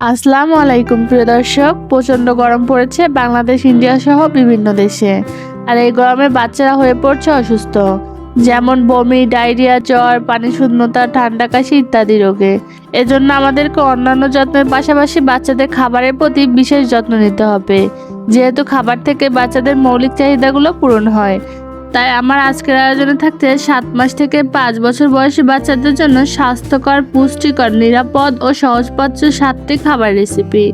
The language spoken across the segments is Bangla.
আসসালামু আলাইকুম, প্রিয় দর্শক। প্রচণ্ড গরম পড়েছে বাংলাদেশ, ইন্ডিয়া সহ বিভিন্ন দেশে। আর এই গরমে বাচ্চারা হয়ে পড়ছে অসুস্থ। যেমন বমি, ডায়রিয়া, জ্বর, পানি শূন্যতা, ঠান্ডা কাশি ইত্যাদি রোগে। এজন্য আমাদেরকে অন্যান্য যত্নের পাশাপাশি বাচ্চাদের খাবারের প্রতি বিশেষ যত্ন নিতে হবে। যেহেতু খাবার থেকে বাচ্চাদের মৌলিক চাহিদাগুলো পূরণ হয় তাই আমার আজকের আয়োজনে থাকতে সাত মাস থেকে পাঁচ বছর বয়সী বাচ্চাদের জন্য স্বাস্থ্যকর, পুষ্টিকর, নিরাপদ ও সহজপাচ্য সাতটি খাবার রেসিপি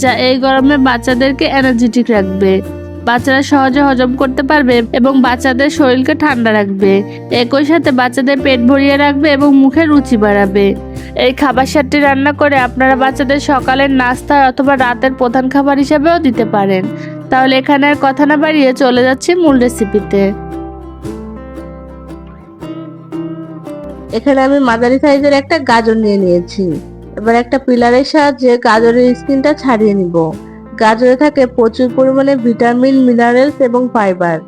যা এই গরমে বাচ্চাদেরকে এনার্জেটিক রাখবে। বাচ্চারা সহজে হজম করতে পারবে এবং বাচ্চাদের শরীরকে ঠান্ডা রাখবে। একই সাথে বাচ্চাদের পেট ভরিয়ে রাখবে এবং মুখে রুচি বাড়াবে। এই খাবার সাতটি রান্না করে আপনারা বাচ্চাদের সকালের নাস্তা অথবা রাতের প্রধান খাবার হিসেবেও দিতে পারেন। তাহলে এখানে আর কথা না বাড়িয়ে চলে যাচ্ছি মূল রেসিপিতে এখানে আমি মাদারি সাইজের একটা গাজর নিয়ে নিয়েছি। এবার একটা পিলারের সাহায্যে গাজরের স্কিনটা ছাড়িয়ে নিব। গাজরে থাকে প্রচুর পরিমাণে ভিটামিন, মিনারেলস এবং ফাইবার,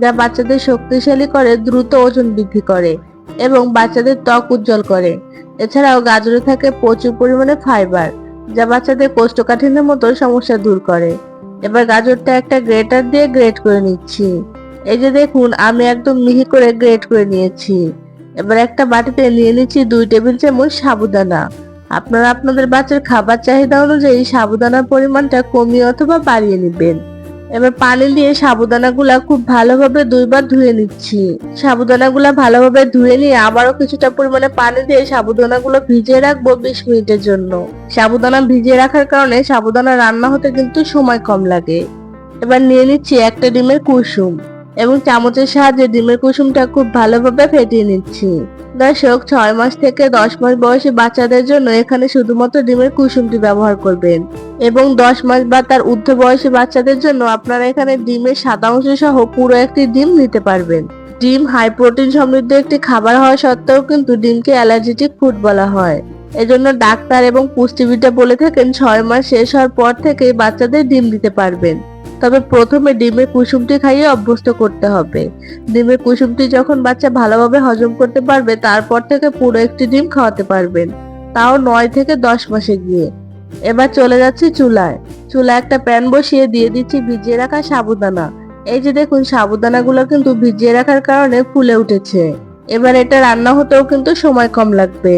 যা বাচ্চাদের শক্তিশালী করে, দ্রুত ওজন বৃদ্ধি করে এবং বাচ্চাদের ত্বক উজ্জ্বল করে। এছাড়াও গাজরে থাকে প্রচুর পরিমাণে ফাইবার, যা বাচ্চাদের কোষ্ঠকাঠিন্যের মতো সমস্যা দূর করে। এবার গাজরটা একটা গ্রেটার দিয়ে গ্রেট করে নিচ্ছি। এই যে দেখুন, আমি একদম মিহি করে গ্রেট করে নিয়েছি। এবার একটা বাটিতে নিয়ে নিচ্ছি দুই টেবিল চামচ সাবুদানা। আপনারা আপনাদের বাচ্চার খাবার চাহিদা অনুযায়ী সাবুদানার পরিমাণটা কমিয়ে অথবা বাড়িয়ে নেবেন। এবার পানি দিয়ে সাবুদানাগুলা খুব ভালোভাবে দুইবার ধুয়ে নিচ্ছি। সাবুদানাগুলা ভালোভাবে ধুয়ে নিয়ে আবারও কিছুটা পরিমাণে পানি দিয়ে সাবুদানাগুলো ভিজিয়ে রাখব বিশ মিনিটের জন্য। সাবুদানা ভিজিয়ে রাখার কারণে সাবুদানা রান্না হতে কিন্তু সময় কম লাগে। এবার নিয়ে নিচ্ছি একটা ডিমের কুসুম। এবং চামচের সাহায্যে ডিমের কুসুমটা খুব ভালোভাবে ফেটিয়ে নিচ্ছি। দর্শক, ছয় মাস থেকে দশ মাস বয়সী বাচ্চাদের জন্য এখানে শুধুমাত্র ডিমের কুসুমটি ব্যবহার করবেন। এবং দশ মাস বা তার ঊর্ধ্ব বয়সী বাচ্চাদের জন্য আপনারা এখানে ডিমের সাদা অংশ সহ পুরো একটি ডিম নিতে পারবেন। ডিম হাই প্রোটিন সমৃদ্ধ একটি খাবার হওয়া সত্ত্বেও কিন্তু ডিমকে অ্যালার্জেটিক ফুড বলা হয়। এজন্য ডাক্তার এবং পুষ্টিবিদরা বলে থাকেন, ছয় মাস শেষ হওয়ার পর থেকে বাচ্চাদের ডিম দিতে পারবেন। তবে প্রথমে ডিমের কুসুমটি খাইয়ে অভ্যস্ত করতে হবে। ডিমের কুসুমটি যখন বাচ্চা ভালোভাবে হজম করতে পারবে, তারপর থেকে পুরো একটি ডিম খাওয়াতে পারবেন। তাও নয় থেকে দশ মাসে গিয়ে। এবার চলে যাচ্ছি চুলায়। চুলায় একটা প্যান বসিয়ে দিয়ে দিচ্ছি ভিজিয়ে রাখা সাবুদানা। এই যে দেখুন, সাবুদানাগুলো কিন্তু ভিজিয়ে রাখার কারণে ফুলে উঠেছে। এবার এটা রান্না হতেও কিন্তু সময় কম লাগবে।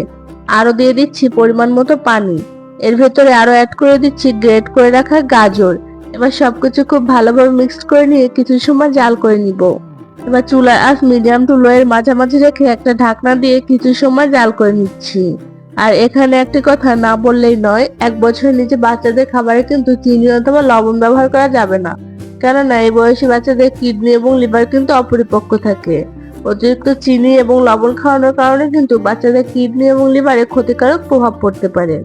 আরও দিয়ে দিচ্ছি পরিমাণ মতো পানি। এর ভেতরে আরও অ্যাড করে দিচ্ছি গ্রেট করে রাখা গাজর। এবার সবকিছু খুব ভালোভাবে মিক্স করে নিয়ে কিছু সময় জাল করে নিব। এবার চুলার আঁচ মিডিয়াম টু এর মাঝামাঝি রেখে একটা ঢাকনা দিয়ে কিছু সময় জাল করে নিচ্ছি। আর এখানে একটি কথা না বললেই নয়, এক বছরের নিচে বাচ্চাদের খাবারে কিন্তু চিনি অথবা লবণ ব্যবহার করা যাবে না। কেননা এই বয়সী বাচ্চাদের কিডনি এবং লিভার কিন্তু অপরিপক্ক থাকে। অতিরিক্ত চিনি এবং লবণ খাওয়ানোর কারণে কিন্তু বাচ্চাদের কিডনি এবং লিভারে ক্ষতিকারক প্রভাব পড়তে পারে।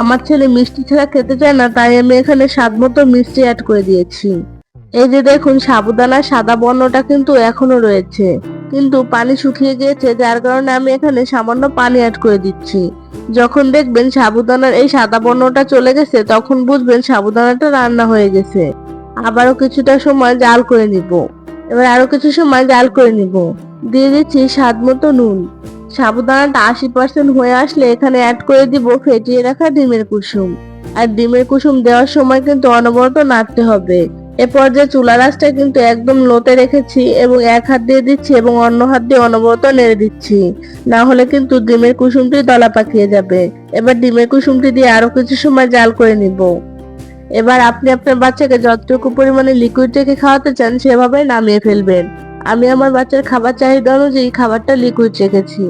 আমার ছেলে মিষ্টি ছাড়া খেতে চায় না, তাই আমি এখানে স্বাদ মতো মিষ্টি অ্যাড করে দিয়েছি। এই যে দেখুন সাবুদানার সাদা বর্ণটা কিন্তু এখনও রয়েছে। কিন্তু পানি শুকিয়ে গিয়েছে, যার কারণে আমি এখানে সামান্য পানি অ্যাড করে দিচ্ছি। যখন দেখবেন সাবুদানার এই সাদা বর্ণটা চলে গেছে, তখন বুঝবেন সাবুদানাটা রান্না হয়ে গেছে। আবারও কিছুটা সময় জাল করে নিব। এবার আরও কিছু সময় জাল করে নিব। দিয়ে দিচ্ছি স্বাদ মতো নুন। সাবুদানাটা আশি পার্সেন্ট হয়ে আসলে এখানে অ্যাড করে দিব, ফেটিয়ে রাখা ডিমের কুসুম। আর ডিমের কুসুম দেওয়ার সময় কিন্তু অনবরত নাড়তে হবে। এ পর্যায়ে চুলা রাসটা কিন্তু একদম লোতে রেখেছি এবং এক হাত দিয়ে দিচ্ছি এবং অন্য হাত দিয়ে অনবরত নেড়ে দিচ্ছি। না হলে কিন্তু ডিমের কুসুমটি দলা পাকিয়ে যাবে। এবার ডিমের কুসুমটি দিয়ে আরও কিছু সময় জাল করে নিব। এবার আপনি আপনার বাচ্চাকে যতটুকু পরিমাণে লিকুইড রেখে খাওয়াতে চান, সেভাবে নামিয়ে ফেলবেন। আমি আমার বাচ্চার খাবার চাহিদা অনুযায়ী খাবারটা লিকুইড রেখেছি।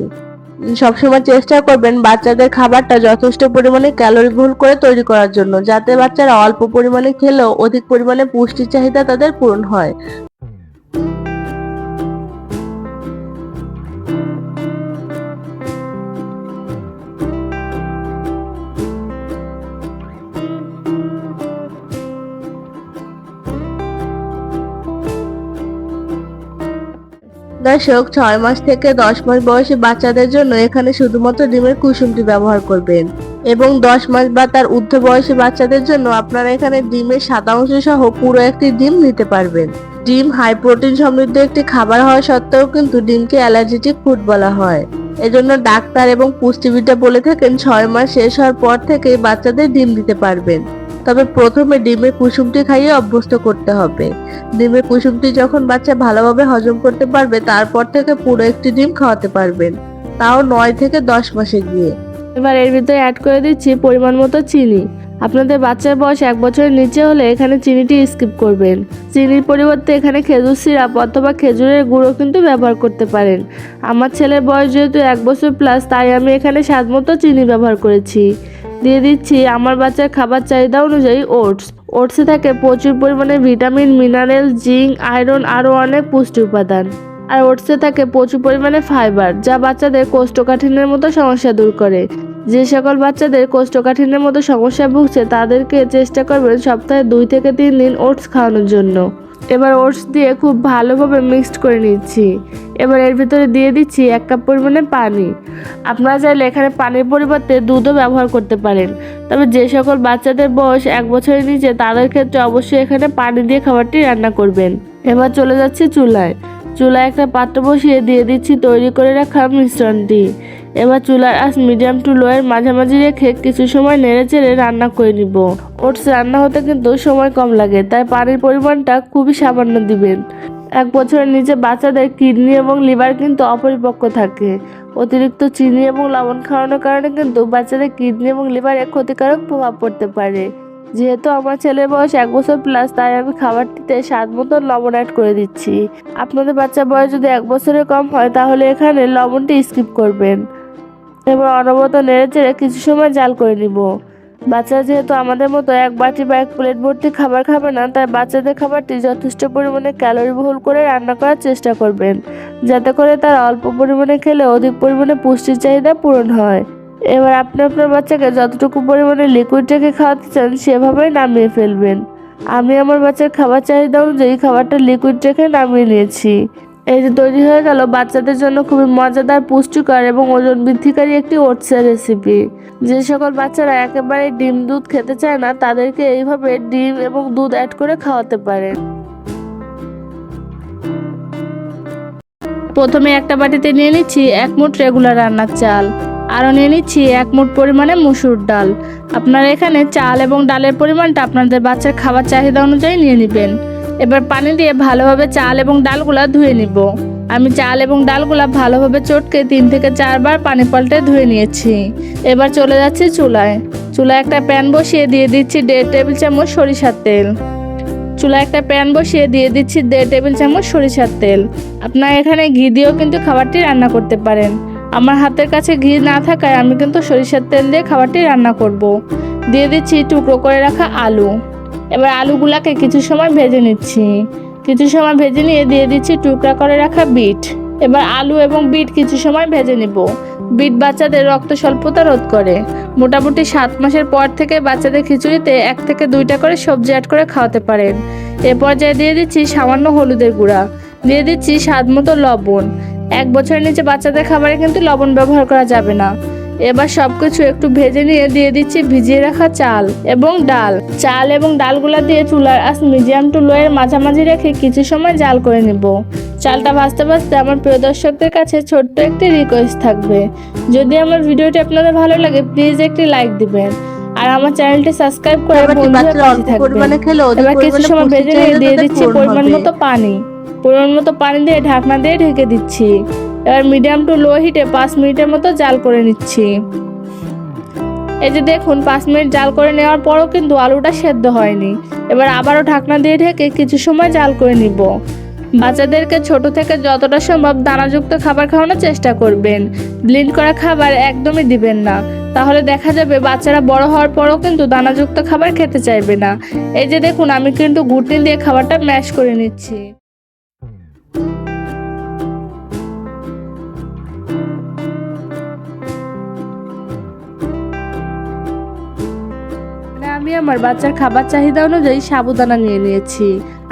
সবসময় চেষ্টা করবেন বাচ্চাদের খাবারটা যথেষ্ট পরিমাণে ক্যালোরি ভুল করে তৈরি করার জন্য, যাতে বাচ্চারা অল্প পরিমাণে খেলেও অধিক পরিমাণে পুষ্টির চাহিদা তাদের পূরণ হয়। দর্শক ছয় মাস থেকে দশ মাস বয়সী বাচ্চাদের জন্য এখানে শুধুমাত্র ডিমের কুসুমটি ব্যবহার করবেন। এবং দশ মাস বা তার ঊর্ধ্ব বয়সী বাচ্চাদের জন্য আপনারা এখানে ডিমের সাদা অংশ সহ পুরো একটি ডিম নিতে পারবেন। ডিম হাই প্রোটিন সমৃদ্ধ একটি খাবার হওয়া সত্ত্বেও কিন্তু ডিমকে অ্যালার্জেটিক ফুড বলা হয়। এজন্য ডাক্তার এবং পুষ্টিবিদরা বলে থাকেন, ছয় মাস শেষ হওয়ার পর থেকেই বাচ্চাদের ডিম দিতে পারবেন। তবে প্রথমে ডিমের কুসুমটি খাইয়ে অভ্যস্ত করতে হবে। ডিমের কুসুমটি যখন বাচ্চা ভালোভাবে হজম করতে পারবে, তারপর থেকে পুরো একটি ডিম খাওয়াতে পারবেন। তাও নয় থেকে দশ মাসে গিয়ে। এবার এর ভিতরে অ্যাড করে দিচ্ছি পরিমাণ মতো চিনি। আপনাদের বাচ্চার বয়স এক বছরের নিচে হলে এখানে চিনিটি স্কিপ করবেন। চিনির পরিবর্তে এখানে খেজুর সিরাপ অথবা খেজুরের গুঁড়ো কিন্তু ব্যবহার করতে পারেন। আমার ছেলের বয়স যেহেতু এক বছর প্লাস তাই আমি এখানে স্বাদ মতো চিনি ব্যবহার করেছি। দিয়ে দিচ্ছি। আমার বাচ্চার খাবার চাহিদা অনুযায়ী ওটস। ওটসে থাকে প্রচুর পরিমাণে ভিটামিন, মিনারেল, জিঙ্ক, আয়রন আরও অনেক পুষ্টি উপাদান। আর ওটসে থাকে প্রচুর পরিমাণে ফাইবার, যা বাচ্চাদের কোষ্ঠকাঠিন্যের মতো সমস্যা দূর করে। যে সকল বাচ্চাদের কোষ্ঠকাঠিন্যের মতো সমস্যা ভুগছে, তাদেরকে চেষ্টা করবেন সপ্তাহে দুই থেকে তিন দিন ওটস খাওয়ানোর জন্য। এবার ওটস দিয়ে খুব ভালোভাবে মিক্সড করে নিচ্ছি। এবার এর ভিতরে দিয়ে দিচ্ছি এক কাপ পরিমাণে পানি। আপনারা চাইলে এখানে পানির পরিবর্তে দুধও ব্যবহার করতে পারেন। তবে যে সকল বাচ্চাদের বয়স এক বছরের নিচে, তাদের ক্ষেত্রে অবশ্যই এখানে পানি দিয়ে খাবারটি রান্না করবেন। এবার চলে যাচ্ছে চুলায়। চুলায় একটা পাত্র বসিয়ে দিয়ে দিচ্ছি তৈরি করে রাখা মিশ্রণটি। এবার চুলার আঁচ মিডিয়াম টু লোয়ের মাঝামাঝি রেখে কিছু সময় নেড়ে চেড়ে রান্না করে নিব। ওটস রান্না হতে কিন্তু সময় কম লাগে, তাই পানির পরিমাণটা খুবই সামান্য দিবেন। এক বছরের নিচে বাচ্চাদের কিডনি এবং লিভার কিন্তু অপরিপক্ক থাকে। অতিরিক্ত চিনি এবং লবণ খাওয়ানোর কারণে কিন্তু বাচ্চাদের কিডনি এবং লিভারে ক্ষতিকারক প্রভাব পড়তে পারে। যেহেতু আমার ছেলের বয়স এক বছর প্লাস তাই আমি খাবারটিতে স্বাদ মতো লবণ অ্যাড করে দিচ্ছি। আপনাদের বাচ্চার বয়স যদি এক বছরের কম হয়, তাহলে এখানে লবণটি স্কিপ করবেন। এবার অনবরত নেড়ে চেড়ে কিছু সময় জাল করে নিব। বাচ্চা যেহেতু আমাদের মতো এক বাটি বা এক প্লেট ভর্তি খাবার খাবে না, তাই বাচ্চাদের খাবারটি যথেষ্ট পরিমাণে ক্যালোরি বহুল করে রান্না করার চেষ্টা করবেন, যাতে করে তার অল্প পরিমাণে খেলে অধিক পরিমাণে পুষ্টির চাহিদা পূরণ হয়। এবার আপনি আপনার বাচ্চাকে যতটুকু পরিমাণে লিকুইড রেখে খাওয়াতে চান সেভাবেই নামিয়ে ফেলবেন। আমি আমার বাচ্চার খাবার চাহিদা অনুযায়ী খাবারটা লিকুইড রেখে নামিয়ে নিয়েছি। এই যে তৈরি হয়ে গেল বাচ্চাদের জন্য খুবই মজাদার, পুষ্টিকর এবং ওজন বৃদ্ধিকারী একটি ওটসের রেসিপি যে সকল বাচ্চারা একেবারে ডিম দুধ খেতে চায় না, তাদেরকে এইভাবে ডিম এবং দুধ অ্যাড করে খাওয়াতে পারেন। প্রথমে একটা বাটিতে নিয়ে নিচ্ছি এক মুঠ রেগুলার রান্নার চাল। আরও নিয়ে নিচ্ছি এক মুঠ পরিমাণে মুসুর ডাল। আপনারা এখানে চাল এবং ডালের পরিমাণটা আপনাদের বাচ্চার খাবার চাহিদা অনুযায়ী নিয়ে নেবেন। এবার পানি দিয়ে ভালোভাবে চাল এবং ডালগুলা ধুয়ে নিব। আমি চাল এবং ডালগুলা ভালোভাবে চটকে তিন থেকে চারবার পানি পাল্টে ধুয়ে নিয়েছি। এবার চলে যাচ্ছি চুলায়। চুলায় একটা প্যান বসিয়ে দিয়ে দিচ্ছি দেড় টেবিল চামচ সরিষার তেল। চুলায় একটা প্যান বসিয়ে দিয়ে দিচ্ছি দেড় টেবিল চামচ সরিষার তেল। আপনারা এখানে ঘি দিয়েও কিন্তু খাবারটি রান্না করতে পারেন। আমার হাতের কাছে ঘি না থাকায় আমি কিন্তু সরিষার তেল দিয়ে খাবারটি রান্না করব। দিয়ে দিচ্ছি টুকরো করে রাখা আলু। এবার আলুগুলাকে কিছু সময় ভেজে নিচ্ছি। কিছু সময় ভেজে নিয়ে দিয়ে দিচ্ছি টুকরা করে রাখা বিট। এবার আলু এবং বিট কিছু সময় ভেজে নিব। বিট বাচ্চাদের রক্ত স্বল্পতা রোধ করে। মোটামুটি সাত মাসের পর থেকে বাচ্চাদের খিচুড়িতে এক থেকে দুইটা করে সবজি অ্যাড করে খাওয়াতে পারেন। এ পর্যায়ে দিয়ে দিচ্ছি সামান্য হলুদের গুঁড়া। দিয়ে দিচ্ছি স্বাদ মতো লবণ। এক বছরের নিচে বাচ্চাদের খাবারে কিন্তু লবণ ব্যবহার করা যাবে না। এবার সবকিছু একটু ভেজে নিয়ে দিয়ে দিচ্ছি ভিজিয়ে রাখা চাল এবং ডাল। চাল এবং ডালগুলা দিয়ে চুলার আস মিডিয়াম টু লোয়ের মাঝামাঝি রেখে কিছু সময় জাল করে নিব। চালটা ভাজতে ভাজতে আমার প্রিয় দর্শকদের কাছে ছোট্ট একটি রিকোয়েস্ট থাকবে। যদি আমার ভিডিওটি আপনাদের ভালো লাগে প্লিজ একটি লাইক দিবেন। আর আমার চ্যানেলটি সাবস্ক্রাইব করে পাশে থাকবেন। এবার কিছু সময় ভেজে নিয়ে দিয়ে দিচ্ছি পরিমাণ মতো পানি। পরিমাণ মতো পানি দিয়ে ঢাকনা দিয়ে ঢেকে দিচ্ছি। এবার মিডিয়াম টু লো হিটে পাঁচ মিনিটের মতো জাল করে নিচ্ছি। এই যে দেখুন, পাঁচ মিনিট জাল করে নেওয়ার পরও কিন্তু আলুটা সেদ্ধ হয়নি। এবার আবারও ঢাকনা দিয়ে ঢেকে কিছু সময় জাল করে নিব। বাচ্চাদেরকে ছোট থেকে যতটা সম্ভব দানাযুক্ত খাবার খাওয়ানোর চেষ্টা করবেন। ব্লিন্ড করা খাবার একদমই দিবেন না। তাহলে দেখা যাবে বাচ্চারা বড় হওয়ার পরও কিন্তু দানাযুক্ত খাবার খেতে চাইবে না। এই যে দেখুন, আমি কিন্তু ঘুটনি দিয়ে খাবারটা ম্যাশ করে নিচ্ছি। আমি আমার বাচ্চার খাবার চাহিদা অনুযায়ী সাবুদানা নিয়ে নিয়েছি।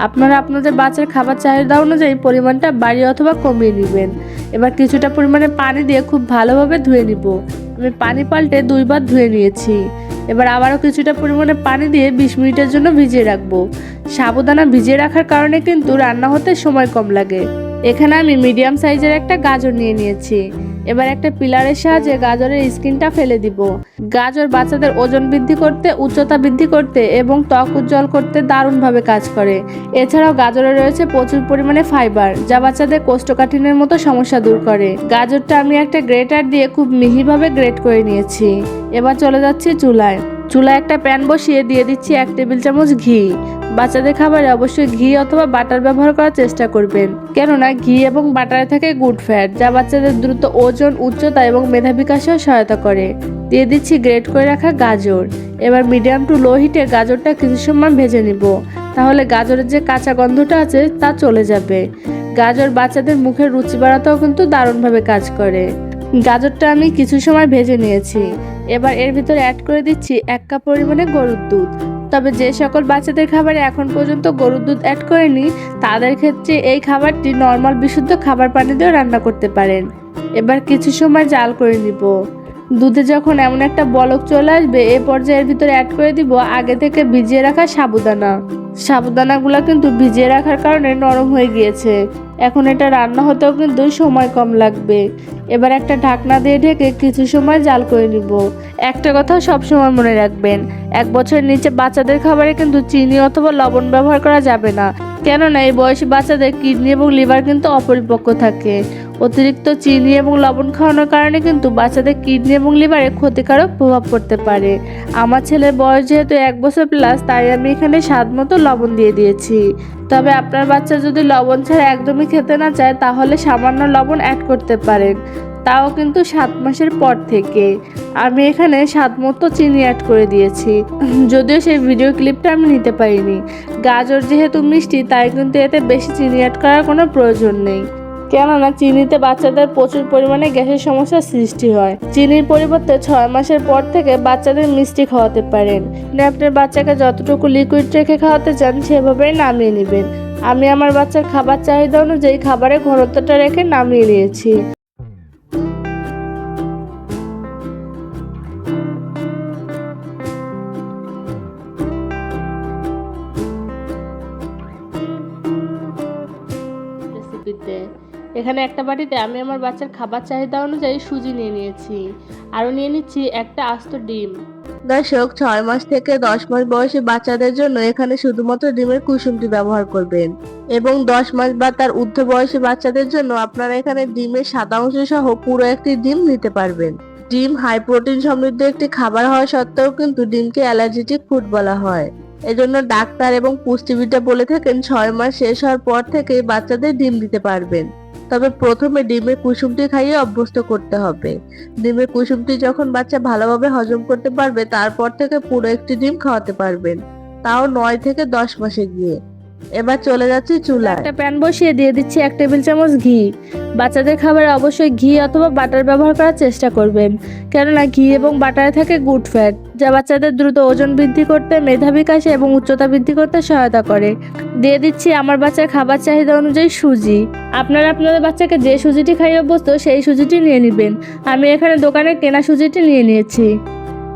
আপনারা আপনাদের বাচ্চার খাবার চাহিদা অনুযায়ী পরিমাণটা বাড়িয়ে অথবা কমিয়ে নেবেন। এবার কিছুটা পরিমাণে পানি দিয়ে খুব ভালোভাবে ধুয়ে নিব। আমি পানি পাল্টে দুইবার ধুয়ে নিয়েছি। এবার আবারও কিছুটা পরিমাণে পানি দিয়ে বিশ মিনিটের জন্য ভিজিয়ে রাখব। সাবুদানা ভিজিয়ে রাখার কারণে কিন্তু রান্না হতে সময় কম লাগে। এখানে আমি মিডিয়াম সাইজের একটা গাজর নিয়ে নিয়েছি। এবার একটা পিলারের সাহায্যে গাজরের স্কিনটা ফেলে দিব। গাজর বাচ্চাদের ওজন বৃদ্ধি করতে, উচ্চতা বৃদ্ধি করতে এবং ত্বক উজ্জ্বল করতে দারুণভাবে কাজ করে। এছাড়াও গাজরে রয়েছে প্রচুর পরিমাণে ফাইবার, যা বাচ্চাদের কোষ্ঠকাঠিন্যের মতো সমস্যা দূর করে। গাজরটা আমি একটা গ্রেটার দিয়ে খুব মিহিভাবে গ্রেট করে নিয়েছি। এবার চলে যাচ্ছি চুলায়। চুলায় একটা প্যান বসিয়ে দিয়ে দিচ্ছি এক টেবিল চামচ ঘি। বাচ্চাদের খাবারে অবশ্যই ঘি অথবা বাটার ব্যবহার করার চেষ্টা করবেন। কেননা ঘি এবং বাটারে থাকে গুড ফ্যাট, যা বাচ্চাদের দ্রুত ওজন, উচ্চতা এবং মেধা বিকাশেও সহায়তা করে। দিয়ে দিচ্ছি গ্রেট করে রাখা গাজর। এবার মিডিয়াম টু লো হিটে গাজরটা কিছু সময় ভেজে নিব। তাহলে গাজরের যে কাঁচা গন্ধটা আছে তা চলে যাবে। গাজর বাচ্চাদের মুখের রুচি বাড়াতেও কিন্তু দারুণভাবে কাজ করে। গাজরটা আমি কিছু সময় ভেজে নিয়েছি। এবার এর ভিতরে অ্যাড করে দিচ্ছি এক কাপ পরিমাণে গরুর দুধ। তবে যে সকল বাচ্চাদের খাবারে এখন পর্যন্ত গরুর দুধ অ্যাড করেনি, তাদের ক্ষেত্রে এই খাবারটি নর্মাল বিশুদ্ধ খাবার পানি দিয়েও রান্না করতে পারেন। এবার কিছু সময় জাল করে নিব। দুধে যখন এমন একটা বলক চলে আসবে, এ পর্যায়ের ভিতরে অ্যাড করে দিব আগে থেকে ভিজিয়ে রাখা সাবুদানা। সাবুদানাগুলো কিন্তু ভিজিয়ে রাখার কারণে নরম হয়ে গিয়েছে। এখন এটা রান্না হতেও কিন্তু সময় কম লাগবে। এবার একটা ঢাকনা দিয়ে ঢেকে কিছু সময় জাল করে নিব। একটা কথা সব সময় মনে রাখবেন, এক বছরের নিচে বাচ্চাদের খাবারে কিন্তু চিনি অথবা লবণ ব্যবহার করা যাবে না। কেননা এই বয়সী বাচ্চাদের কিডনি এবং লিভার কিন্তু অপরিপক্ক থাকে। অতিরিক্ত চিনি এবং লবণ খাওয়ানোর কারণে কিন্তু বাচ্চাদের কিডনি এবং লিভারে ক্ষতিকারক প্রভাব পড়তে পারে। আমার ছেলের বয়স যেহেতু এক বছর প্লাস তাই আমি এখানে স্বাদ মতো লবণ দিয়ে দিয়েছি। তবে আপনার বাচ্চা যদি লবণ ছাড়া একদমই খেতে না চায়, তাহলে সামান্য লবণ অ্যাড করতে পারেন। তাও কিন্তু সাত মাসের পর থেকে। আমি এখানে স্বাদ মতো চিনি অ্যাড করে দিয়েছি। যদিও সেই ভিডিও ক্লিপটা আমি নিতে পারিনি। গাজর যেহেতু মিষ্টি, তাই কিন্তু এতে বেশি চিনি অ্যাড করার কোনো প্রয়োজন নেই। কেননা চিনিতে বাচ্চাদের প্রচুর পরিমাণে গ্যাসের সমস্যার সৃষ্টি হয়। চিনির পরিবর্তে ছয় মাসের পর থেকে বাচ্চাদের মিষ্টি খাওয়াতে পারেন। আপনি আপনার বাচ্চাকে যতটুকু লিকুইড রেখে খাওয়াতে চান, সেভাবেই নামিয়ে নেবেন। আমি আমার বাচ্চার খাবার চাহিদা অনুযায়ী খাবারের ঘনত্বটা রেখে নামিয়ে নিয়েছি। এখানে একটা বাটিতে আমি আমার বাচ্চার খাবার চাহিদা অনুযায়ী সুজি নিয়ে নিয়েছি। আরও নিয়ে নিচ্ছি একটা আস্ত ডিম। দর্শক, ছয় মাস থেকে দশ মাস বয়সী বাচ্চাদের জন্য এখানে শুধুমাত্র ডিমের কুসুমটি ব্যবহার করবেন। এবং দশ মাস বা তার ঊর্ধ্ব বয়সী বাচ্চাদের জন্য আপনারা এখানে ডিমের সাদা অংশ সহ পুরো একটি ডিম নিতে পারবেন। ডিম হাই প্রোটিন সমৃদ্ধ একটি খাবার হওয়া সত্ত্বেও কিন্তু ডিমকে অ্যালার্জেটিক ফুড বলা হয়। এজন্য ডাক্তার এবং পুষ্টিবিদরা বলে থাকেন, ছয় মাস শেষ হওয়ার পর থেকেই বাচ্চাদের ডিম দিতে পারবেন। তবে প্রথমে ডিমের কুসুমটি খাইয়ে অভ্যস্ত করতে হবে। ডিমের কুসুমটি যখন বাচ্চা ভালোভাবে হজম করতে পারবে, তারপর থেকে পুরো একটি ডিম খাওয়াতে পারবেন। তাও নয় থেকে দশ মাসে গিয়ে। এবার চলে যাচ্ছি চুলায়। একটা প্যান বসিয়ে দিয়ে দিচ্ছি এক টেবিল চামচ ঘি। বাচ্চাদের খাবারে অবশ্যই ঘি অথবা বাটার ব্যবহার করার চেষ্টা করবেন। কেননা ঘি এবং বাটারে থাকে গুড ফ্যাট, যা বাচ্চাদের দ্রুত ওজন বৃদ্ধি করতে মেধা বিকাশে এবং উচ্চতা বৃদ্ধি করতে সহায়তা করে। দিয়ে দিচ্ছি আমার বাচ্চার খাবার চাহিদা অনুযায়ী সুজি। আপনারা আপনাদের বাচ্চাকে যে সুজিটি খাইয়ে অভ্যস্ত, সেই সুজিটি নিয়ে নেবেন। আমি এখানে দোকানে কেনা সুজিটি নিয়ে নিয়েছি।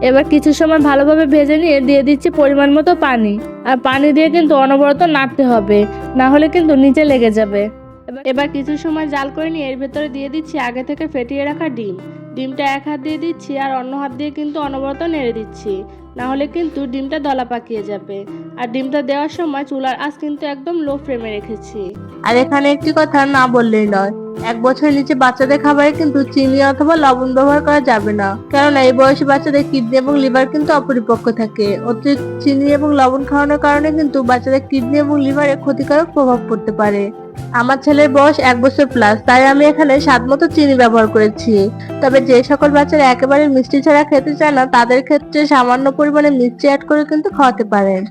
এবার কিছু সময় ভালোভাবে ভেজে নিয়ে দিয়ে দিচ্ছি পরিমাণ মতো পানি। আর পানি দিয়ে কিন্তু অনবরত নাড়তে হবে, না হলে কিন্তু নিচে লেগে যাবে। এবার- কিছু সময় জাল করে নিয়ে এর ভেতরে দিয়ে দিচ্ছি আগে থেকে ফেটিয়ে রাখা ডিম। ডিমটা এক হাত দিয়ে দিচ্ছি আর অন্য হাত দিয়ে কিন্তু অনবরত নেড়ে দিচ্ছি, না হলে কিন্তু ডিমটা দলা পাকিয়ে যাবে। আর ডিমটা দেওয়ার সময় চুলার আঁচ কিন্তু একদম লো ফ্লেমে রেখেছি। আর এখানে একটি কথা না বললেই নয় এক বছরের নিচে বাচ্চাদের খাবারে কিন্তু চিনি অথবা লবণ ব্যবহার করা যাবে না। কেননা এই বয়সী বাচ্চাদের কিডনি এবং লিভার কিন্তু অপরিপক্ক থাকে। অতিরিক্ত চিনি এবং লবণ খাওয়ানোর কারণে কিন্তু বাচ্চাদের কিডনি এবং লিভারে ক্ষতিকারক প্রভাব পড়তে পারে। আমার ছেলের বয়স এক বছর প্লাস তাই আমি এখানে স্বাদ মতো চিনি ব্যবহার করেছি। তবে যে সকল বাচ্চারা একেবারে মিষ্টি ছাড়া খেতে চায় না, তাদের ক্ষেত্রে সামান্য পরিমাণে মিষ্টি অ্যাড করে কিন্তু খাওয়াতে পারেন।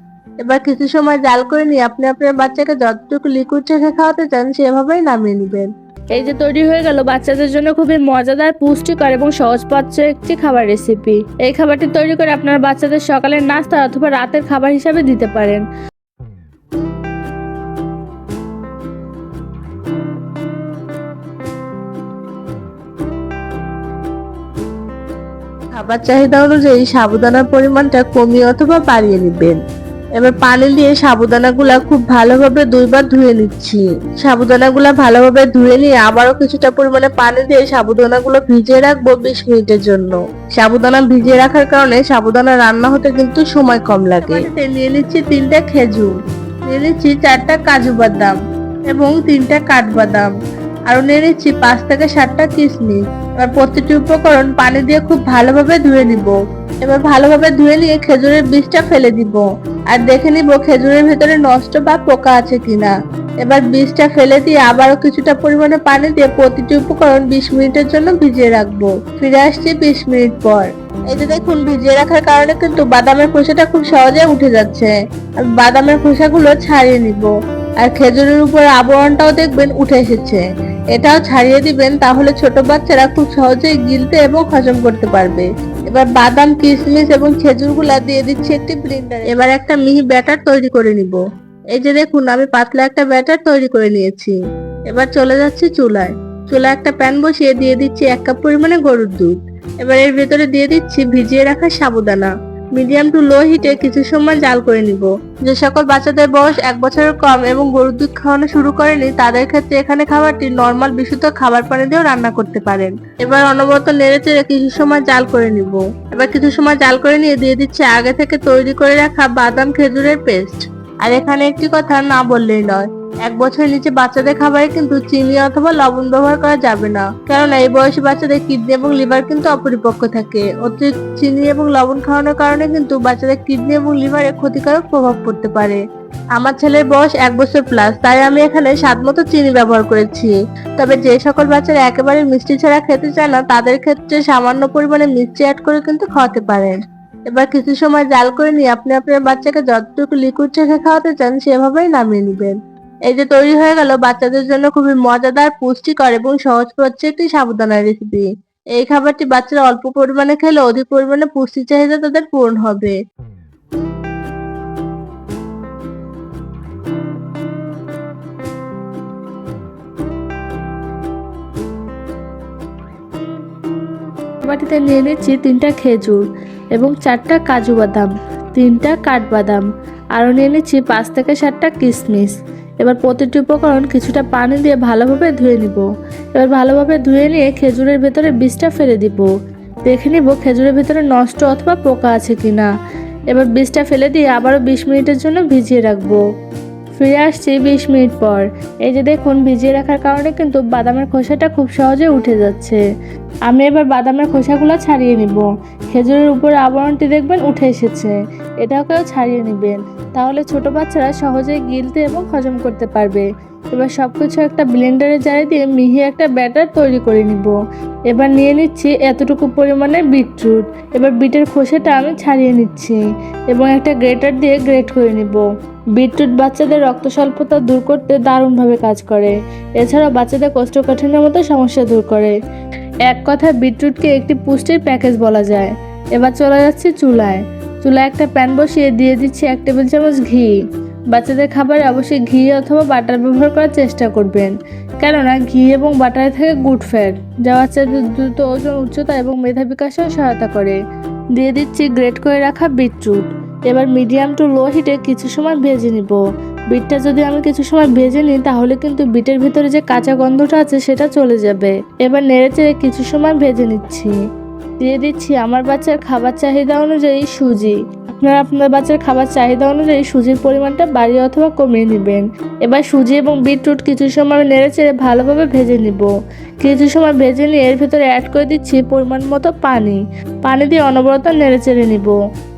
এবার কিছু সময় জাল করে নিয়ে আপনি আপনার বাচ্চাকে যতটুকু লিকুইড রেখে খাওয়াতে চান, সেভাবেই নামিয়ে নেবেন। এই যে তৈরি হয়ে গেল, বাচ্চাদের জন্য খুবই মজাদার, পুষ্টিকর এবং সহজপাচ্য একটি খাবার রেসিপি এই খাবারটি তৈরি করে আপনার বাচ্চাদের সকালের নাস্তা অথবা রাতের খাবার হিসাবে দিতে পারেন। খাবার চাহিদা অনুযায়ী সাবুদানার পরিমাণটা কমিয়ে অথবা বাড়িয়ে নেবেন। এবার পানি দিয়ে সাবুদানাগুলা খুব ভালোভাবে দুইবার ধুয়ে নিচ্ছি। সাবুদানাগুলা ভালোভাবে ধুয়ে নিয়ে আবারও কিছুটা পরিমাণে পানি দিয়ে সাবুদানাগুলো ভিজিয়ে রাখব বিশ মিনিটের জন্য। সাবুদানা ভিজিয়ে রাখার কারণে সাবুদানা রান্না হতে কিন্তু সময় কম লাগে। নিয়ে নিচ্ছি তিনটা খেজুর, নিয়ে নিচ্ছি চারটা কাজু বাদাম এবং তিনটা কাঠবাদাম। আরও নিয়ে নিচ্ছি, পাঁচ থেকে সাতটা কিশমিশ এবার প্রতিটি উপকরণ পানি দিয়ে খুব ভালোভাবে ধুয়ে নিব। এবার ভালোভাবে ধুয়ে নিয়ে খেজুরের বীজটা ফেলে দিব। আর দেখে নিব খেজুরের ভেতরে নষ্ট বা পোকা আছে কিনা। এবার বীজটা ফেলে দিয়ে আবারও কিছুটা পরিমাণে পানি দিয়ে প্রতিটি উপকরণ বিশ মিনিটের জন্য ভিজিয়ে রাখব। ফিরে আসছি বিশ মিনিট পর। এই যে দেখুন, ভিজিয়ে রাখার কারণে কিন্তু বাদামের খোসাটা খুব সহজে উঠে যাচ্ছে। বাদামের খোসাগুলো ছাড়িয়ে নিব। আর খেজুরের উপর আবরণটাও দেখবেন উঠে এসেছে। এটাও ছাড়িয়ে দিবেন, তাহলে ছোট বাচ্চারা খুব সহজেই গিলতে এবং হজম করতে পারবে। এবার বাদাম, কিশমিশ এবং খেজুরগুলা দিয়ে দিচ্ছি একটি ব্লেন্ডার এবার একটা মিহি ব্যাটার তৈরি করে নিব। এই যে দেখুন, আমি পাতলা একটা ব্যাটার তৈরি করে নিয়েছি। এবার চলে যাচ্ছি চুলায়। চুলায় একটা প্যান বসিয়ে দিয়ে দিচ্ছি এক কাপ পরিমাণে গরুর দুধ। এবার এর ভেতরে দিয়ে দিচ্ছি ভিজিয়ে রাখা সাবুদানা। মিডিয়াম টু লো হিটে কিছু সময় জাল করে নিব। যে সকল বাচ্চাদের বয়স এক বছরের কম এবং গরুর দুধ খাওয়ানো শুরু করেনি, তাদের ক্ষেত্রে এখানে খাবারটি নর্মাল বিশুদ্ধ খাবার পানি দিয়েও রান্না করতে পারেন। এবার অনবরত নেড়ে চেড়ে কিছু সময় জাল করে নিব। এবার কিছু সময় জাল করে নিয়ে দিয়ে দিচ্ছি আগে থেকে তৈরি করে রাখা বাদাম খেজুরের পেস্ট। আর এখানে একটি কথা না বললেই নয় এক বছরের নিচে বাচ্চাদের খাবারে কিন্তু চিনি অথবা লবণ ব্যবহার করা যাবে না। কারণ এই বয়সী বাচ্চাদের কিডনি এবং লিভার কিন্তু অপরিপক্ক থাকে। অতিরিক্ত চিনি এবং লবণ খাওয়ানোর কারণে কিন্তু বাচ্চাদের কিডনি এবং লিভারে ক্ষতিকারক প্রভাব পড়তে পারে। আমার ছেলের বয়স এক বছর প্লাস তাই আমি এখানে স্বাদ মতো চিনি ব্যবহার করেছি। তবে যে সকল বাচ্চারা একেবারে মিষ্টি ছাড়া খেতে চায় না, তাদের ক্ষেত্রে সামান্য পরিমাণে মিষ্টি অ্যাড করে কিন্তু খাওয়াতে পারেন। এবার কিছু সময় জাল করে নিয়ে আপনি আপনার বাচ্চাকে যতটুকু লিকুইড চেখে খাওয়াতে চান, সেভাবেই নামিয়ে নেবেন। এই যে তৈরি হয়ে গেল, বাচ্চাদের জন্য খুবই মজাদার, পুষ্টিকর এবং সহজ পদ্ধতি একটি সাবুদানার রেসিপি এই খাবারটি বাচ্চারা অল্প পরিমাণে খেলে অধিক পরিমাণে পুষ্টি চাহিদা তাদের পূরণ হবে। বাটিতে নিয়ে নিচ্ছি তিনটা খেজুর এবং চারটা কাজু বাদাম, তিনটা কাঠবাদাম, আরও নিয়ে নিচ্ছি পাঁচ থেকে সাতটা কিশমিশ। এবার প্রতিটি উপকরণ কিছুটা পানি দিয়ে ভালোভাবে ধুয়ে নিব। এবার ভালোভাবে ধুয়ে নিয়ে খেজুরের ভেতরে বীজটা ফেলে দিব। দেখে নিব খেজুরের ভেতরে নষ্ট অথবা পোকা আছে কি না এবার বীজটা ফেলে দিয়ে আবারও বিশ মিনিটের জন্য ভিজিয়ে রাখব। ফিরে আসছি বিশ মিনিট পর। এই যে দেখুন, ভিজিয়ে রাখার কারণে কিন্তু বাদামের খোসাটা খুব সহজে উঠে যাচ্ছে। আমি এবার বাদামের খোসাগুলো ছাড়িয়ে নিব। খেজুরের উপরে আবরণটি দেখবেন উঠে এসেছে। এটাকেও ছাড়িয়ে নেবেন। তাহলে ছোট বাচ্চারা সহজে গিলতে এবং হজম করতে পারবে। এবার সব কিছু একটা ব্লেন্ডারে জারি দিয়ে মিহি একটা ব্যাটার তৈরি করে নিব। এবার নিয়ে নিচ্ছি এতটুকু পরিমাণে বিটরুট। এবার বিটের খোসাটা আমি ছাড়িয়ে নিচ্ছি এবং একটা গ্রেটার দিয়ে গ্রেট করে নিব। বিটরুট বাচ্চাদের রক্ত স্বল্পতা দূর করতে দারুণভাবে কাজ করে। এছাড়াও বাচ্চাদের কোষ্ঠকাঠিন্যের মতো সমস্যা দূর করে। এক কথা বিটরুটকে একটি পুষ্টির প্যাকেজ বলা যায়। এবার চলে যাচ্ছে চুলায়। চুলায় একটা প্যান বসিয়ে দিয়ে দিচ্ছি এক টেবিল চামচ ঘি। বাচ্চাদের খাবারে অবশ্যই ঘি অথবা বাটার ব্যবহার করার চেষ্টা করবেন। কেননা ঘি এবং বাটারে থাকে গুড ফ্যাট, যা বাচ্চাদের দ্রুত ওজন, উচ্চতা এবং মেধা বিকাশেও সহায়তা করে। দিয়ে দিচ্ছি গ্রেট করে রাখা বিটরুট। এবার মিডিয়াম টু লো হিটে কিছু সময় ভেজে নিব। বিটটা যদি আমি কিছু সময় ভেজে নিই, তাহলে কিন্তু বিটের ভিতরে যে কাঁচা গন্ধটা আছে, সেটা চলে যাবে। এবার নেড়েচেড়ে কিছু সময় ভেজে নিচ্ছি। দিয়ে দিচ্ছি আমার বাচ্চার খাবার চাহিদা অনুযায়ী সুজি। আপনারা আপনার বাচ্চার খাবার চাহিদা অনুযায়ী সুজির পরিমাণটা বাড়িয়ে অথবা কমিয়ে নেবেন। এবার সুজি এবং বিটরুট কিছু সময় নেড়ে চেড়ে ভালোভাবে ভেজে নিব। কিছু সময় ভেজে নিয়ে এর ভিতরে অ্যাড করে দিচ্ছি পরিমাণ মতো পানি। পানি দিয়ে অনবরত নেড়ে চেড়ে নিব।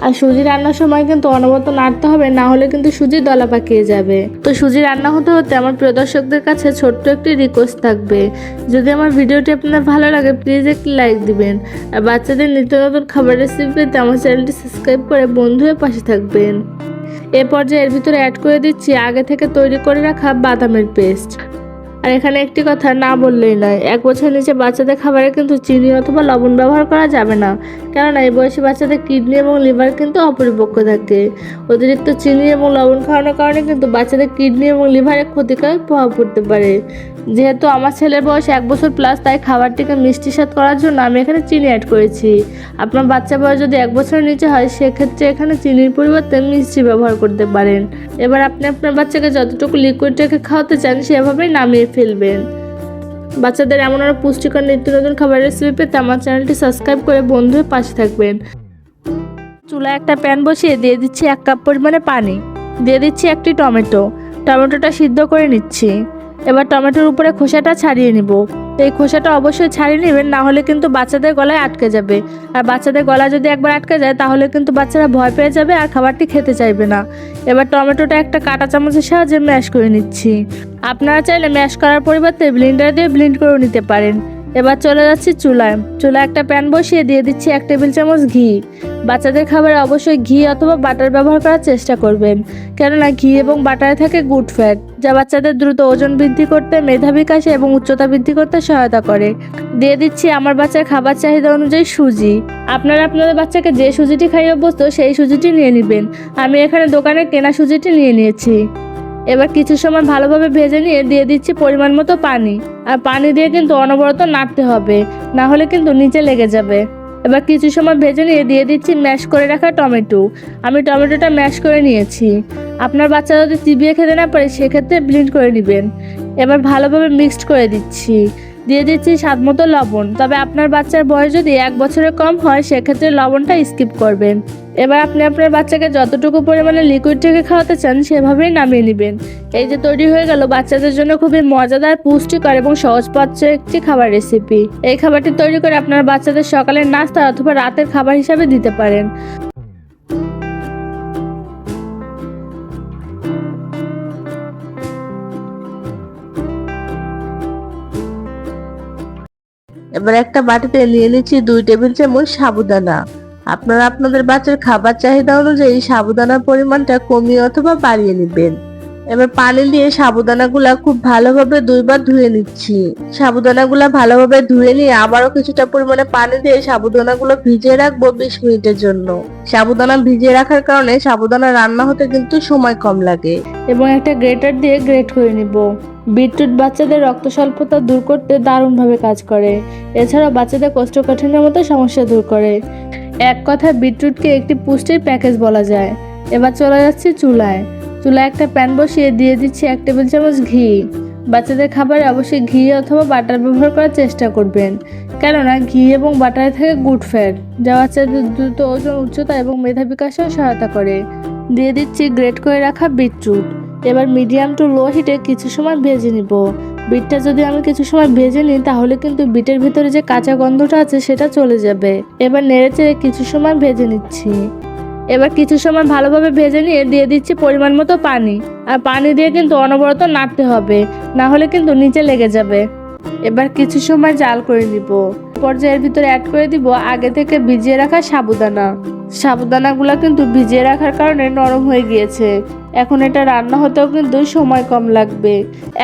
আর সুজি রান্নার সময় কিন্তু অনবরত নাড়তে হবে, না হলে কিন্তু সুজি দলা পাকিয়ে যাবে। তো সুজি রান্না হতে হতে আমার প্রিয় দর্শকদের কাছে ছোট্ট একটি রিকোয়েস্ট থাকবে। যদি আমার ভিডিওটি আপনার ভালো লাগে প্লিজ একটি লাইক দিবেন। আর বাচ্চাদের নিত্য নতুন খাবার রেসিপি পেতে আমার চ্যানেলটি সাবস্ক্রাইব করে বন্ধু হয়ে পাশে থাকবেন। এ পর্যায়ে এর ভিতরে অ্যাড করে দিচ্ছি আগে থেকে তৈরি করে রাখা বাদামের পেস্ট আর এখানে একটি কথা, না বললেই নয়। এক বছরের নিচে বাচ্চাদের খাবারে কিন্তু চিনি অথবা লবণ ব্যবহার করা যাবে না। কেননা এই বয়সী বাচ্চাদের কিডনি এবং লিভার কিন্তু অপরিপক্ক থাকে। অতিরিক্ত চিনি এবং লবণ খাওয়ানোর কারণে কিন্তু বাচ্চাদের কিডনি এবং লিভারে ক্ষতিকর প্রভাব পড়তে পারে। যেহেতু আমার ছেলের বয়স এক বছর প্লাস তাই খাবারটিকে মিষ্টি স্বাদ করার জন্য আমি এখানে চিনি অ্যাড করেছি। আপনার বাচ্চা বয়স যদি এক বছরের নিচে হয়, সেক্ষেত্রে এখানে চিনির পরিবর্তে মিষ্টি ব্যবহার করতে পারেন। এবার আপনি আপনার বাচ্চাকে যতটুকু লিকুইড রেখে খাওয়াতে চান, সেভাবেই নামিয়ে ফেলবেন। বাচ্চাদের এমন আরও পুষ্টিকর নিত্য নতুন খাবারের রেসিপি পেতে আমার চ্যানেলটি সাবস্ক্রাইব করে বন্ধু হয়ে পাশে থাকবেন। চুলায় একটা প্যান বসিয়ে দিয়ে দিচ্ছি এক কাপ পরিমাণে পানি। দিয়ে দিচ্ছি একটি টমেটো। টমেটোটা সিদ্ধ করে নিচ্ছি। এবার টমেটোর উপরে খোসাটা ছাড়িয়ে নিব। তো এই খোসাটা অবশ্যই ছাড়িয়ে নেবেন, না হলে কিন্তু বাচ্চাদের গলায় আটকে যাবে। আর বাচ্চাদের গলা যদি একবার আটকে যায়, তাহলে কিন্তু বাচ্চারা ভয় পেয়ে যাবে আর খাবারটি খেতে চাইবে না। এবার টমেটোটা একটা কাটা চামচের সাহায্যে ম্যাশ করে নিচ্ছি। আপনারা চাইলে ম্যাশ করার পরিবর্তে ব্লিন্ডার দিয়ে ব্লিন্ড করেও নিতে পারেন। এবার চলে যাচ্ছি চুলায়। চুলায় একটা প্যান বসিয়ে দিয়ে দিচ্ছি এক টেবিল চামচ ঘি। বাচ্চাদের খাবারে অবশ্যই ঘি অথবা বাটার ব্যবহার করার চেষ্টা করবেন। কেননা ঘি এবং বাটারে থাকে গুড ফ্যাট, যা বাচ্চাদের দ্রুত ওজন বৃদ্ধি করতে, মেধা বিকাশে এবং উচ্চতা বৃদ্ধি করতে সহায়তা করে। দিয়ে দিচ্ছি আমার বাচ্চার খাবার চাহিদা অনুযায়ী সুজি। আপনারা আপনাদের বাচ্চাকে যে সুজিটি খাইয়ে অভ্যস্ত, সেই সুজিটি নিয়ে নেবেন। আমি এখানে দোকানে কেনা সুজিটি নিয়ে নিয়েছি। এবার কিছু সময় ভালোভাবে ভেজে নিয়ে দিয়ে দিচ্ছি পরিমাণ মতো পানি। আর পানি দিয়ে কিন্তু অনবরত নাড়তে হবে, না হলে কিন্তু নিচে লেগে যাবে। এবার কিছু সময় ভেজে নিয়ে দিয়ে দিচ্ছি ম্যাশ করে রাখা টমেটো। আমি টমেটোটা ম্যাশ করে নিয়েছি। আপনার বাচ্চা যদি চিবিয়ে খেতে না পারে, সেক্ষেত্রে ব্লিন্ড করে নেবেন। এবার ভালোভাবে মিক্সড করে দিচ্ছি। দিয়ে দিচ্ছি স্বাদ মতো লবণ। তবে আপনার বাচ্চার বয়স যদি এক বছরের কম হয়, সেক্ষেত্রে লবণটা স্কিপ করবেন। এবার আপনি আপনার বাচ্চাকে যতটুকু পরিমাণে লিকুইড থেকে খাওয়াতে চান, সেভাবেই নামিয়ে নেবেন। এই যে তৈরি হয়ে গেল, বাচ্চাদের জন্য খুবই মজাদার, পুষ্টিকর এবং সহজপাচ্য একটি খাবার রেসিপি এই খাবারটি তৈরি করে আপনার বাচ্চাদের সকালের নাস্তা অথবা রাতের খাবার হিসাবে দিতে পারেন। এবার একটা বাটিতে নিয়ে নিচ্ছি দুই টেবিল চামচ সাবুদানা। আপনারা আপনাদের বাচ্চার খাবার চাহিদা অনুযায়ী সাবুদানার পরিমাণটা কমিয়ে অথবা বাড়িয়ে নেবেন। এবার পানি দিয়ে সাবুদানাগুলা খুব ভালোভাবে দুইবার ধুয়ে নিচ্ছি। সাবুদানাগুলা ভালোভাবে ধুয়ে নিয়ে আবারও কিছুটা পরিমাণে পানি দিয়ে সাবুদানাগুলো ভিজিয়ে রাখব বিশ মিনিটের জন্য। সাবুদানা ভিজিয়ে রাখার কারণে সাবুদানা রান্না হতে কিন্তু সময় কম লাগে। এবং একটা গ্রেটার দিয়ে গ্রেট করে নিব। বিটরুট বাচ্চাদের রক্ত স্বল্পতা দূর করতে দারুণভাবে কাজ করে। এছাড়াও বাচ্চাদের কোষ্ঠকাঠিন্যের মতো সমস্যা দূর করে। এক কথায় বিটরুটকে একটি পুষ্টির প্যাকেজ বলা যায়। এবার চলে যাচ্ছে চুলায়। চুলায় একটা প্যান বসিয়ে দিয়ে দিচ্ছি এক টেবিল চামচ ঘি। বাচ্চাদের খাবারে অবশ্যই ঘি অথবা বাটার ব্যবহার করার চেষ্টা করবেন। কেননা ঘি এবং বাটারে থাকে গুড ফ্যাট, যা বাচ্চাদের দ্রুত ওজন, উচ্চতা এবং মেধা বিকাশেও সহায়তা করে। দিয়ে দিচ্ছি গ্রেট করে রাখা বিটরুট। এবার মিডিয়াম টু লো হিটে কিছু সময় ভেজে নিব। বিটটা যদি আমি কিছু সময় ভেজে নিই, তাহলে কিন্তু বিটের ভিতরে যে কাঁচা গন্ধটা আছে, সেটা চলে যাবে। এবার নেড়ে চেড়ে কিছু সময় ভেজে নিচ্ছি। এবার কিছু সময় ভালোভাবে ভেজে নিয়ে দিয়ে দিচ্ছি পরিমাণ মতো পানি। আর পানি দিয়ে কিন্তু অনবরত নাড়তে হবে, না হলে কিন্তু নিচে লেগে যাবে। এবার কিছু সময় জাল করে নিব। পর্যায়ের ভিতরে অ্যাড করে দিব আগে থেকে ভিজিয়ে রাখা সাবুদানা। সাবুদানাগুলো কিন্তু ভিজিয়ে রাখার কারণে নরম হয়ে গিয়েছে। এখন এটা রান্না হতেও কিন্তু সময় কম লাগবে।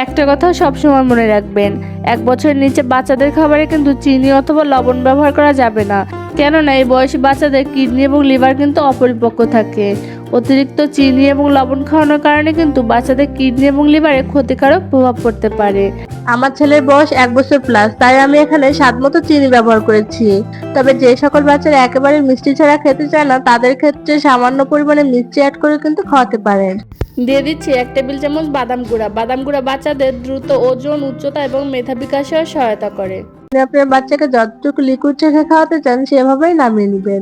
একটা কথা সবসময় মনে রাখবেন, এক বছরের নিচে বাচ্চাদের খাবারে কিন্তু চিনি অথবা লবণ ব্যবহার করা যাবে না। কেননা এই বয়সী বাচ্চাদের কিডনি এবং লিভার কিন্তু অপরিপক্ক থাকে। অতিরিক্ত চিনি এবং লবণ খাওয়ানোর কারণে কিন্তু বাচ্চাদের কিডনি এবং লিভারে ক্ষতিকারক প্রভাব পড়তে পারে। আমার ছেলের বয়স এক বছর প্লাস তাই আমি এখানে স্বাদ মতো চিনি ব্যবহার করেছি। তবে যে সকল বাচ্চারা একেবারে মিষ্টি ছাড়া খেতে চায় না তাদের ক্ষেত্রে সামান্য পরিমাণে মিষ্টি অ্যাড করে কিন্তু খাওয়াতে পারেন। দিয়ে দিচ্ছি এক টেবিল চামচ বাদাম গুঁড়া। বাদাম গুঁড়া বাচ্চাদের দ্রুত ওজন উচ্চতা এবং মেধা বিকাশেও সহায়তা করে। আপনি আপনার বাচ্চাকে যতটুকু লিকুইড রেখে খাওয়াতে চান সেভাবেই নামিয়ে নেবেন।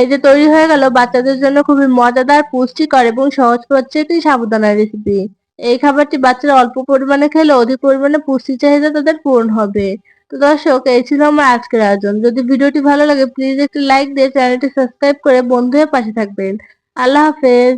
এই যে তৈরি হয়ে গেল বাচ্চাদের জন্য খুবই মজাদার পুষ্টিকর এবং সহজ পদ্ধতি একটি সাবুদানার রেসিপি এই খাবারটি বাচ্চারা অল্প পরিমাণে খেলে অধিক পরিমাণে পুষ্টি চাহিদা তাদের পূরণ হবে। তো দর্শক, এই ছিল আমার আজকের আয়োজন। যদি ভিডিওটি ভালো লাগে প্লিজ একটি লাইক দিয়ে চ্যানেলটি সাবস্ক্রাইব করে বন্ধু পাশে থাকবেন। আল্লাহ হাফেজ।